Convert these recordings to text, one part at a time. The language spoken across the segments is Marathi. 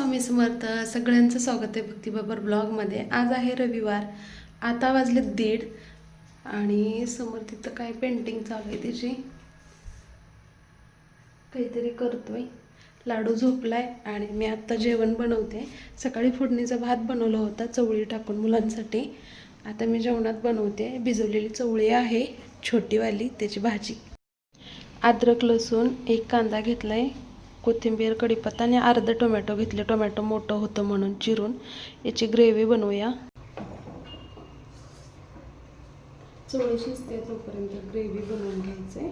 स्वामी समर्थ सगळ्यांचं स्वागत आहे भक्ती बाबर ब्लॉगमध्ये. आज आहे रविवार आता वाजले दीड आणि समोर तिथं काय पेंटिंग चालू आहे तिची. काहीतरी करतोय. लाडू झोपलाय आणि मी आत्ता जेवण बनवते. सकाळी फोडणीचा भात बनवला होता चवळी टाकून मुलांसाठी. आता मी जेवणात बनवते. भिजवलेली चवळी आहे छोटीवाली त्याची भाजी. अद्रक लसूण एक कांदा घेतला आहे कोथिंबीर कढीपत्ता आणि अर्धं टोमॅटो घेतले. टोमॅटो मोठं होतं म्हणून चिरून याची ग्रेव्ही बनवूया. चवळी शिजते तोपर्यंत ग्रेव्ही बनवून घ्यायचे.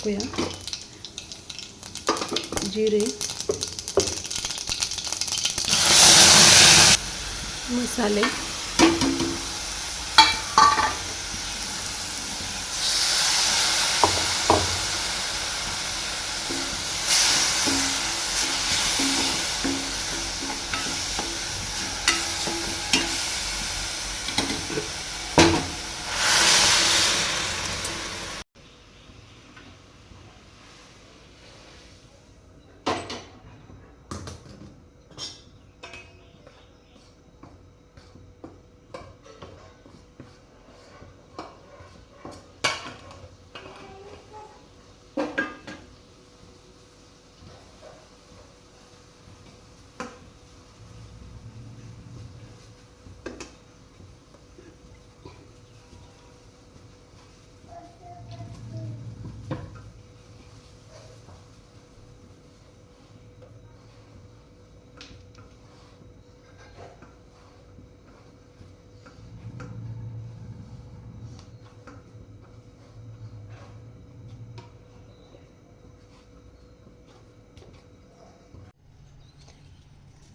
टाकूया. जिरे. मसाले.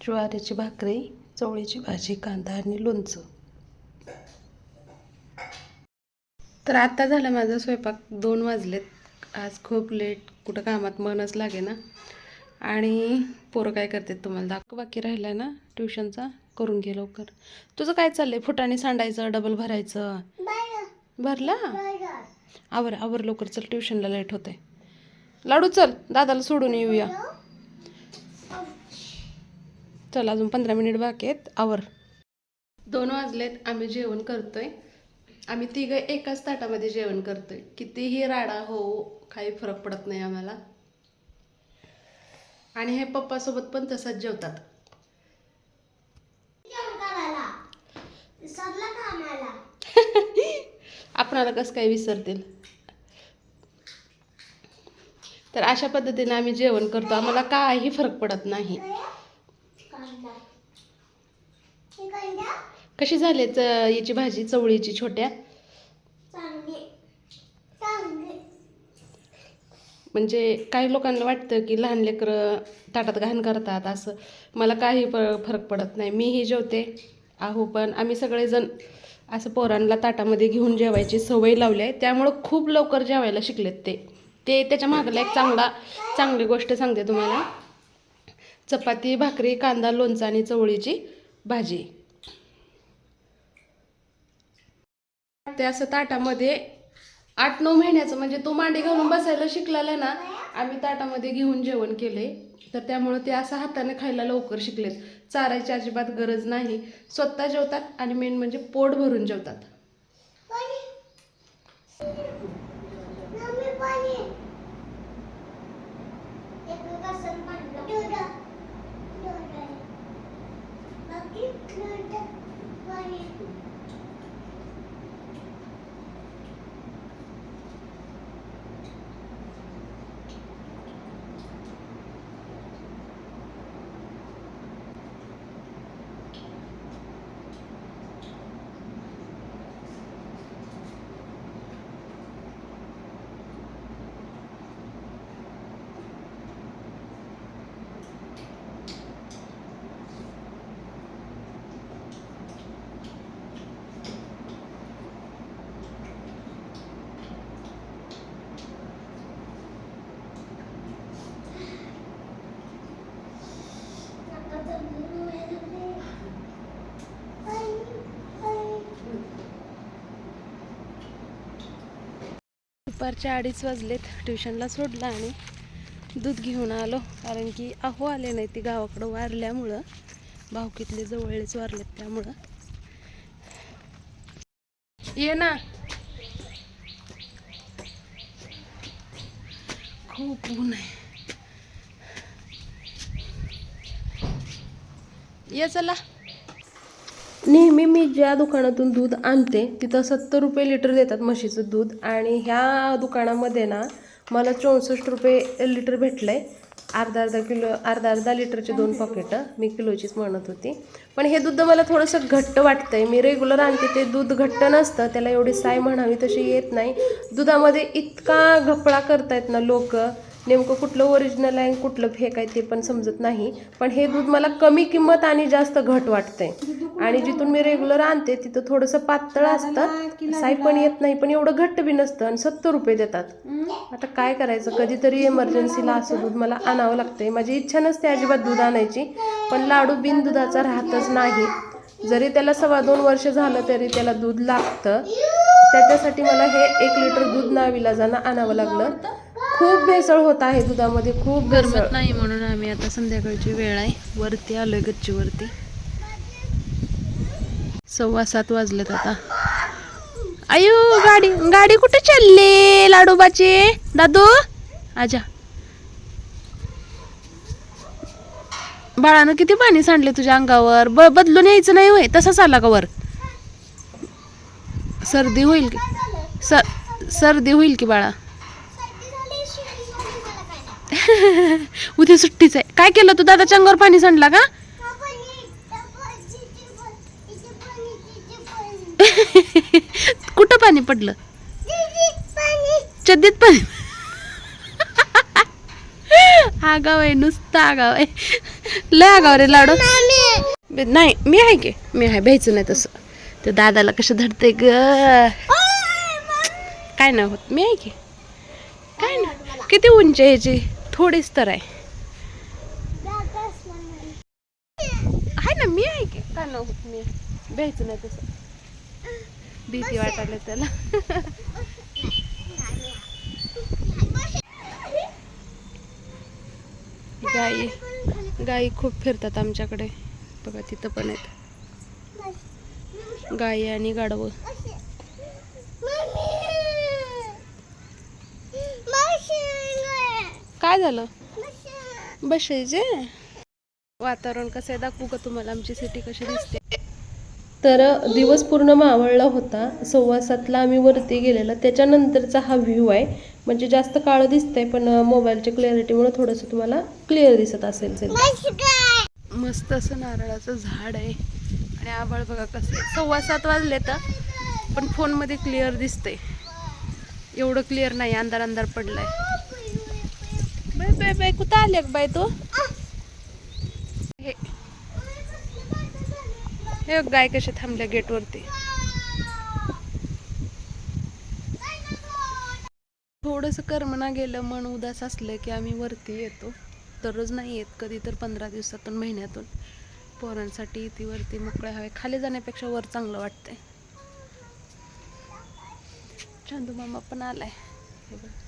ज्वारीची भाकरी चवळीची भाजी कांदा आणि लोणचं. तर आत्ता झालं माझा स्वयंपाक. दोन वाजलेत. आज खूप लेट. कुठं कामात मनच लागे ना आणि पोरं काय करतात तुम्हाला दाखव. बाकी राहिला ना ट्युशनचा. करून घे लवकर. तुझं काय चाललंय? फुटाने सांडायचं डबल भरायचं? भरला? आवर आवर लवकर चल. ट्युशनला लेट होते लाडू चल. दादाला सोडून येऊया. चल अजून पंधरा मिनिट बाकी आहेत. आवर. दोन वाजलेत आम्ही जेवण करतोय. आम्ही तिघं एकाच ताटामध्ये जेवण करतोय. कितीही राडा हो काही फरक पडत नाही आम्हाला. आणि हे पप्पासोबत पण तसंच जेवतात. आपणाला कसं काय विसरतील? तर अशा पद्धतीने आम्ही जेवण करतो. आम्हाला काही फरक पडत नाही. कशी झाली च- याची भाजी चवळीची छोट्या? म्हणजे काही लोकांना वाटतं की लहान लेकरं ताटात घाण करतात असं. मला काही फरक पडत नाही. मीही जेवते आहो पण आम्ही सगळेजण असं पोरांना ताटामध्ये घेऊन जेवायची सवय लावली आहे. त्यामुळं खूप लवकर जेवायला शिकलेत ते. ते त्याच्या मागला एक चांगला चांगली गोष्ट सांगते तुम्हाला. चपाती भाकरी कांदा लोणचं आणि चवळीची भाजी. ते असं ताटामध्ये आठ नऊ महिन्याचं म्हणजे तो मांडे घालून बसायला शिकलेला ना आम्ही ताटामध्ये घेऊन जेवण केले. तर त्यामुळे ते असं हाताने खायला लवकर शिकलेत. चारायची अजिबात गरज नाही. स्वतः जेवतात आणि मेन म्हणजे पोट भरून जेवतात. दुपारचे अडीच वाजलेत. ट्युशनला सोडलं आणि दूध घेऊन आलो. कारण की अहो आले नाही ती गावाकडं वारल्यामुळं. भावकीतले जवळलेच वारलेत त्यामुळं. ये ना. खूप ऊन आहे. ये चला. नेहमी मी ज्या दुकानातून दूध आणते तिथं सत्तर रुपये लिटर देतात म्हशीचं दूध. आणि ह्या दुकानामध्ये ना मला चौसष्ट रुपये लिटर भेटलं आहे अर्धा अर्धा किलो अर्धा अर्धा लिटरचे दोन पॉकेटं मी किलोचीच म्हणत होती. पण हे दूध मला थोडंसं घट्ट वाटतं आहे मी रेग्युलर आणते ते दूध घट्ट नसतं त्याला एवढी साय म्हणावी तशी येत नाही. दुधामध्ये इतका घपळा करतायत ना लोक. नेमकं कुठलं ओरिजिनल आहे कुठलं फेक आहे ते पण समजत नाही. पण हे दूध मला कमी किंमत आणि जास्त घट वाटतंय. आणि जिथून मी रेग्युलर आणते तिथं थोडंसं पातळ असतं. साय पण येत नाही पण एवढं घट्ट बी नसतं आणि सत्तर रुपये देतात. आता काय करायचं? कधीतरी इमर्जन्सीला असं दूध मला आणावं लागतंय. माझी इच्छा नसते अजिबात दूध आणायची पण लाडू बिन दुधाचा राहतच नाही. जरी त्याला सव्वा दोन वर्ष झालं तरी त्याला दूध लागतं. त्याच्यासाठी मला हे एक लिटर दूध नाविलाजानं आणावं लागलं. खूप भेसळ होत आहे दुधामध्ये खूप गरमत नाही म्हणून आम्ही आता संध्याकाळची वेळ आहे. वरती आलोय गच्चीवरती सव्वा सात वाजलेत आता. आयु गाडी गाडी कुठे चालली? लाडोबाची? दादू? आजा. बाळानं किती पाणी सांडले तुझ्या अंगावर? ब बदलून यायचं नाही होय. तसाच आला का वर? सर्दी होईल की सर सर्दी होईल की बाळा? उद्या सुट्टीच आहे. काय केलं तू? दादाच्या अंगावर पाणी सांडला का? कुठं पाणी पडलं? चड्डीत पाणी. आगाव आहे नुसतं आगाव आहे. लय आगाव रे लाडू. नाही मी आहे की? मी आहे भ्यायचं नाही तसं. ते दादाला कसं धडते ग? काय नाही होत? मी आहे की? काय ना किती उंच आहे ह्याची? थोडीच तर आहे. आहे ना मी आहे की? काय मी आहे. भ्यायचं नाही तसं. भीती वाटायला त्याला. गाई गाई खूप फिरतात आमच्याकडे. बघा तिथं पण आहेत. गाई आणि गाढवं. काय झालं? बसायचे वातावरण कसं आहे दाखवू का तुम्हाला? आमची सिटी कशी दिसते? तर दिवस पूर्ण मावळला होता. सव्वा सातला आम्ही वरती गेलेला. त्याच्यानंतरचा हा व्ह्यू आहे. म्हणजे जास्त काळं दिसतंय पण मोबाईलच्या क्लॅरिटीमुळे थोडंसं तुम्हाला क्लिअर दिसत असेल. मस्त असं नारळाचं झाड आहे. आणि आभाळ बघा कसं सव्वा सात वाजले तर पण फोनमध्ये क्लिअर दिसतंय. एवढं क्लिअर नाही अंधार अंधार पडलाय. बाय बाय बाय कुठं आले बाय तू? हे. हे गाय कशा थांबल्या गेटवरती. थोडंसं कर्मना गेलं मन उदास असलं की आम्ही वरती येतो. दररोज नाही येत कधी तर पंधरा दिवसातून महिन्यातून. पोरांसाठी ती वरती मोकळ्या हवे खाली जाण्यापेक्षा वर चांगलं वाटतंय. चंदू मामा पण आलाय. हे बघ.